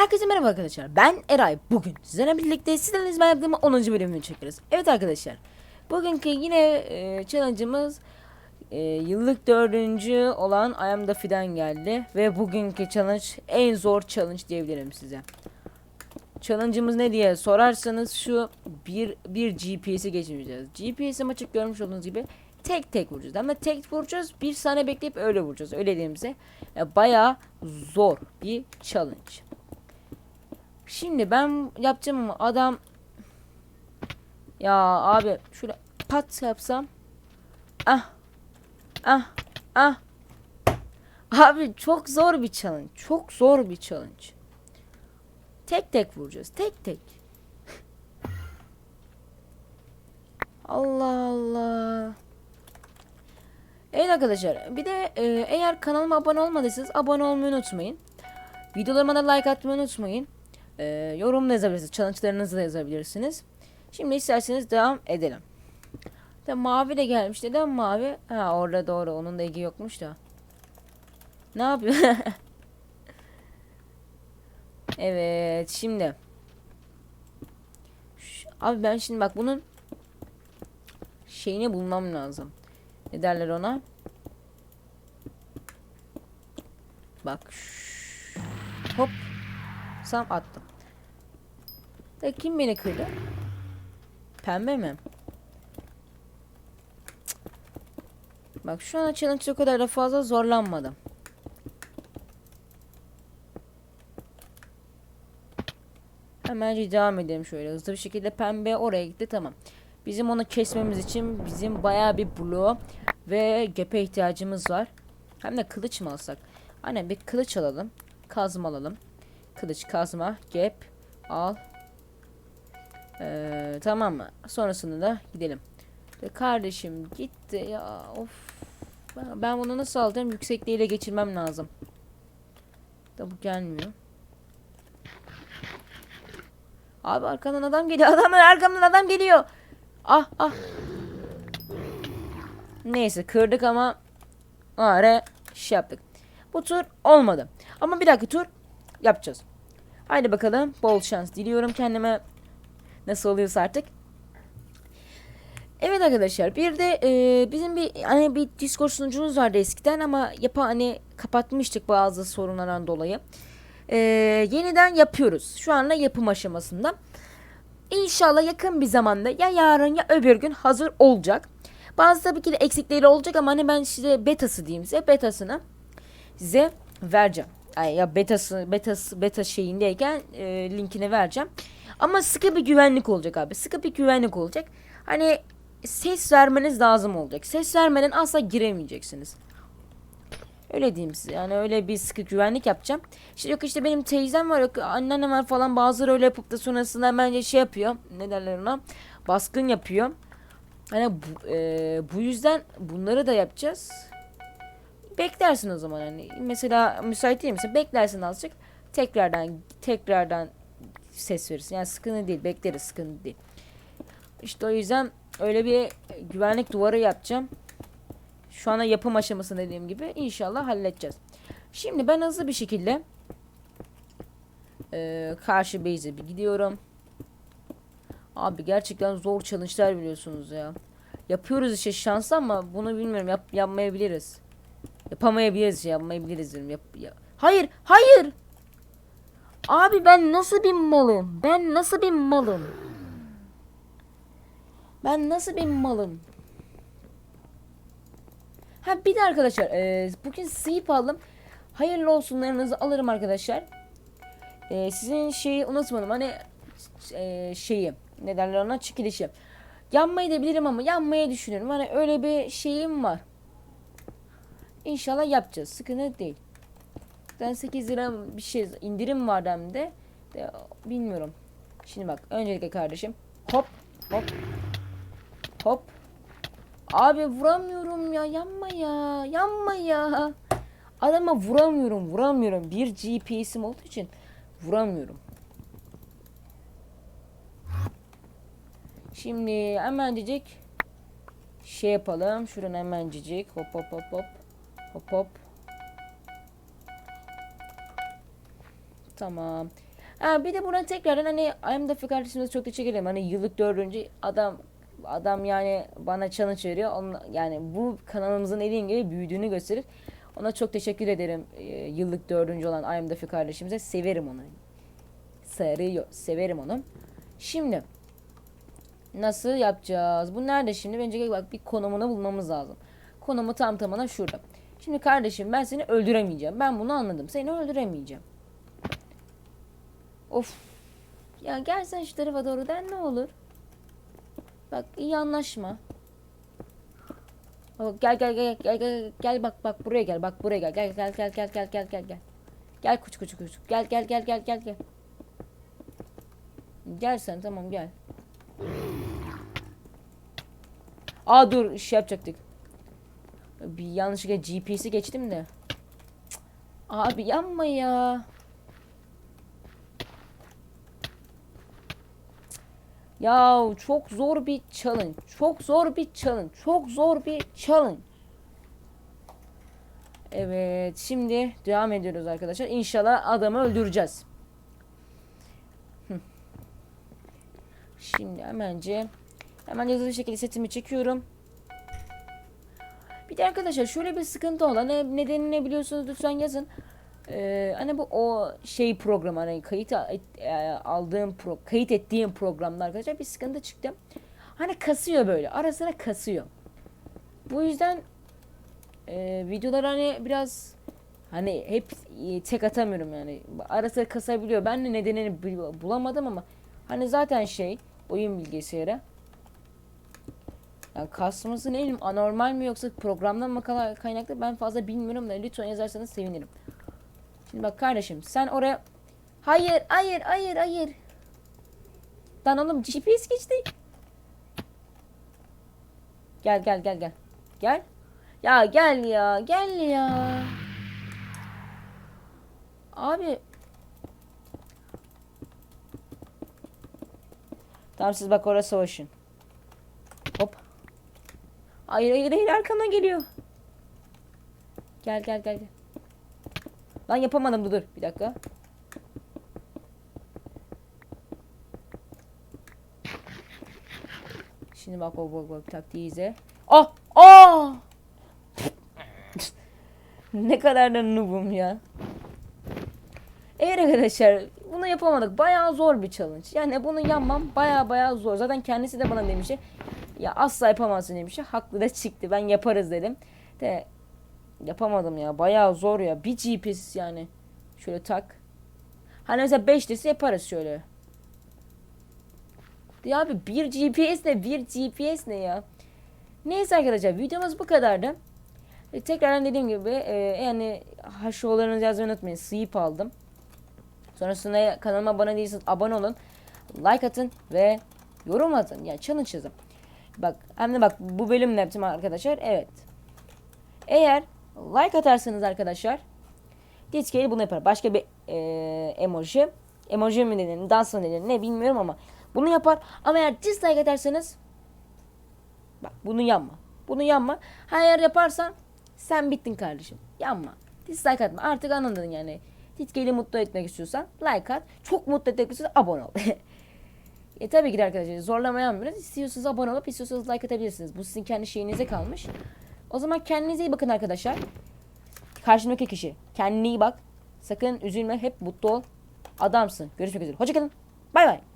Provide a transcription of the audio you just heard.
Herkese merhaba arkadaşlar. Ben Eray. Bugün sizlerle birlikte sizlerle izleme yaptığım 10. bölümünü çekiyoruz. Evet arkadaşlar. Bugünkü yine e, challenge'ımız e, yıllık dördüncü olan I Am The Fi'den geldi. Ve bugünkü challenge en zor challenge diyebilirim size. Challenge'ımız ne diye sorarsanız şu bir, bir GPS'i geçmeyeceğiz. GPS'i açık görmüş olduğunuz gibi tek tek vuracağız. Ama tek vuracağız bir saniye bekleyip öyle vuracağız. Öyle diyeyim size. Ya, bayağı zor bir challenge. Şimdi ben yapacağım ama adam ya abi şöyle pat yapsam. Ah. Ah. Ah. Abi çok zor bir challenge. Çok zor bir challenge. Tek tek vuracağız. Tek tek. Allah Allah. Evet arkadaşlar bir de e, eğer kanalıma abone olmadıysanız abone olmayı unutmayın. Videolarıma da like atmayı unutmayın ee, yorum da yazabilirsiniz. Challenge'larınızı da yazabilirsiniz. Şimdi isterseniz devam edelim. De mavi de gelmiş. Neden mavi? Ha orada doğru. Onun da ilgi yokmuş da. Ne yapıyor? evet şimdi. Ş- Abi ben şimdi bak bunun şeyini bulmam lazım. Ne derler ona? Bak. ş- Hop. Sam attım. Da kim beni kırdı? Pembe mi? Cık. Bak şu an challenge o kadar da fazla zorlanmadım. Hemen devam edelim şöyle hızlı bir şekilde pembe oraya gitti tamam. Bizim onu kesmemiz için bizim bayağı bir bloğu ve gepe ihtiyacımız var. Hem de kılıç mı alsak? Aynen bir kılıç alalım. Kazma alalım. Kılıç, kazma, gep, al. Ee, tamam mı? Sonrasında da gidelim. Ve kardeşim gitti ya of. Ben, bunu nasıl alacağım? Yüksekliğiyle geçirmem lazım. Da bu gelmiyor. Abi arkamdan adam geliyor. Adam arkamdan adam geliyor. Ah ah. Neyse kırdık ama are şey yaptık. Bu tur olmadı. Ama bir dahaki tur yapacağız. Haydi bakalım bol şans diliyorum kendime. Nasıl oluyorsa artık. Evet arkadaşlar bir de e, bizim bir hani bir Discord sunucumuz vardı eskiden ama yapa hani kapatmıştık bazı sorunlardan dolayı. E, yeniden yapıyoruz. Şu anda yapım aşamasında. İnşallah yakın bir zamanda ya yarın ya öbür gün hazır olacak. Bazı tabii ki de eksikleri olacak ama hani ben size betası diyeyim size betasını size vereceğim. Ay ya betası betası beta şeyindeyken e, linkini vereceğim. Ama sıkı bir güvenlik olacak abi. Sıkı bir güvenlik olacak. Hani ses vermeniz lazım olacak. Ses vermeden asla giremeyeceksiniz. Öyle diyeyim size. Yani öyle bir sıkı güvenlik yapacağım. İşte yok işte benim teyzem var yok anneannem var falan bazıları öyle yapıp da sonrasında hemen şey yapıyor. Ne derler ona? Baskın yapıyor. Hani bu, e, bu yüzden bunları da yapacağız. Beklersin o zaman hani. Mesela müsait değil misin? Beklersin azıcık. Tekrardan tekrardan ses verirsin. Yani sıkıntı değil. Bekleriz sıkıntı değil. İşte o yüzden öyle bir güvenlik duvarı yapacağım. Şu anda yapım aşaması dediğim gibi inşallah halledeceğiz. Şimdi ben hızlı bir şekilde e, karşı base'e bir gidiyorum. Abi gerçekten zor challenge'lar biliyorsunuz ya. Yapıyoruz işte şanslı ama bunu bilmiyorum yap yapmayabiliriz. Yapamayabiliriz yapmayabiliriz diyorum. Yap, ya- Hayır hayır. Abi ben nasıl bir malım? Ben nasıl bir malım? Ben nasıl bir malım? Ha bir de arkadaşlar e, bugün sweep aldım. Hayırlı olsunlarınızı alırım arkadaşlar. E, sizin şeyi unutmadım hani e, şeyi ne derler ona çekilişi. Yanmayı da bilirim ama yanmayı düşünüyorum. Hani öyle bir şeyim var. İnşallah yapacağız. Sıkıntı değil. Ben 8 lira bir şey indirim var hem de. de bilmiyorum. Şimdi bak öncelikle kardeşim. Hop hop hop. Abi vuramıyorum ya yanma ya yanma ya. Adama vuramıyorum vuramıyorum. Bir GPS'im olduğu için vuramıyorum. Şimdi hemencik şey yapalım. Şuradan hemencik hop hop hop hop. Hop hop. Tamam. Ha, bir de buna tekrardan hani I'm the kardeşimize çok teşekkür ederim. Hani yıllık dördüncü adam adam yani bana challenge veriyor. Onun, yani bu kanalımızın dediğim gibi büyüdüğünü gösterir. Ona çok teşekkür ederim. Ee, yıllık dördüncü olan I'm the kardeşimize. Severim onu. Sarıyor. Severim onu. Şimdi nasıl yapacağız? Bu nerede şimdi? Bence bak bir konumunu bulmamız lazım. Konumu tam tamına şurada. Şimdi kardeşim ben seni öldüremeyeceğim. Ben bunu anladım. Seni öldüremeyeceğim. Of. Ya gel sen şu tarafa doğru den ne olur. Bak iyi anlaşma. Bak, gel gel gel gel gel gel bak bak buraya gel bak buraya gel gel gel gel gel gel gel gel gel. Gel kuş kuş kuş. Gel gel gel gel gel gel. Gel sen tamam gel. Aa dur şey yapacaktık. Bir yanlışlıkla GPS'i geçtim de. Abi yanma ya. Ya çok zor bir challenge. Çok zor bir challenge. Çok zor bir challenge. Evet şimdi devam ediyoruz arkadaşlar. İnşallah adamı öldüreceğiz. Şimdi hemence hemen hızlı şekilde setimi çekiyorum. Bir de arkadaşlar şöyle bir sıkıntı olan ne, nedenini ne biliyorsunuz lütfen yazın. Ee, hani bu o şey program hani kayıt e, aldığım pro, kayıt ettiğim programda arkadaşlar bir sıkıntı çıktı. Hani kasıyor böyle ara sıra kasıyor. Bu yüzden e, videolar hani biraz hani hep e, tek atamıyorum yani. Ara sıra kasabiliyor. Ben de nedenini bulamadım ama hani zaten şey oyun bilgisayarı. Yani kasması ne anormal mi yoksa programdan mı kaynaklı ben fazla bilmiyorum da lütfen yazarsanız sevinirim. Şimdi bak kardeşim sen oraya Hayır hayır hayır hayır. Lan oğlum GPS geçti. Gel gel gel gel. Gel. Ya gel ya gel ya. Abi. Tamam siz bak oraya savaşın. Hop. Hayır hayır hayır arkamdan geliyor. Gel gel gel gel Lan yapamadım dur dur bir dakika. Şimdi bak bak bak bak taktiği izle. Ah! Ah! ne kadar da noobum ya. Eğer arkadaşlar bunu yapamadık. Bayağı zor bir challenge. Yani bunu yapmam bayağı bayağı zor. Zaten kendisi de bana demişti. Ya asla yapamazsın demişti. Haklı da çıktı. Ben yaparız dedim. De Yapamadım ya. Bayağı zor ya. Bir GPS yani. Şöyle tak. Hani mesela 5 dese yaparız şöyle. Ya abi bir GPS ne? Bir GPS ne ya? Neyse arkadaşlar videomuz bu kadardı. E, tekrardan dediğim gibi e, yani haşolarınızı yazmayı unutmayın. Sweep aldım. Sonrasında kanalıma abone değilseniz abone olun. Like atın ve yorum atın. Yani challenge yazın. Bak hem de bak bu bölüm ne yaptım arkadaşlar? Evet. Eğer like atarsanız arkadaşlar Discale bunu yapar. Başka bir e, emoji. Emoji mi denir, dans mı denir ne bilmiyorum ama bunu yapar. Ama eğer dislike atarsanız bak bunu yanma. Bunu yanma. Ha eğer yaparsan sen bittin kardeşim. Yanma. Dislike atma. Artık anladın yani. Discale'i mutlu etmek istiyorsan like at. Çok mutlu etmek istiyorsan abone ol. E tabii ki de arkadaşlar zorlamayan biraz. İstiyorsanız abone olup istiyorsanız like atabilirsiniz. Bu sizin kendi şeyinize kalmış. O zaman kendinize iyi bakın arkadaşlar. Karşımdaki kişi. Kendine iyi bak. Sakın üzülme. Hep mutlu ol. Adamsın. Görüşmek üzere. Hoşçakalın. Bay bay.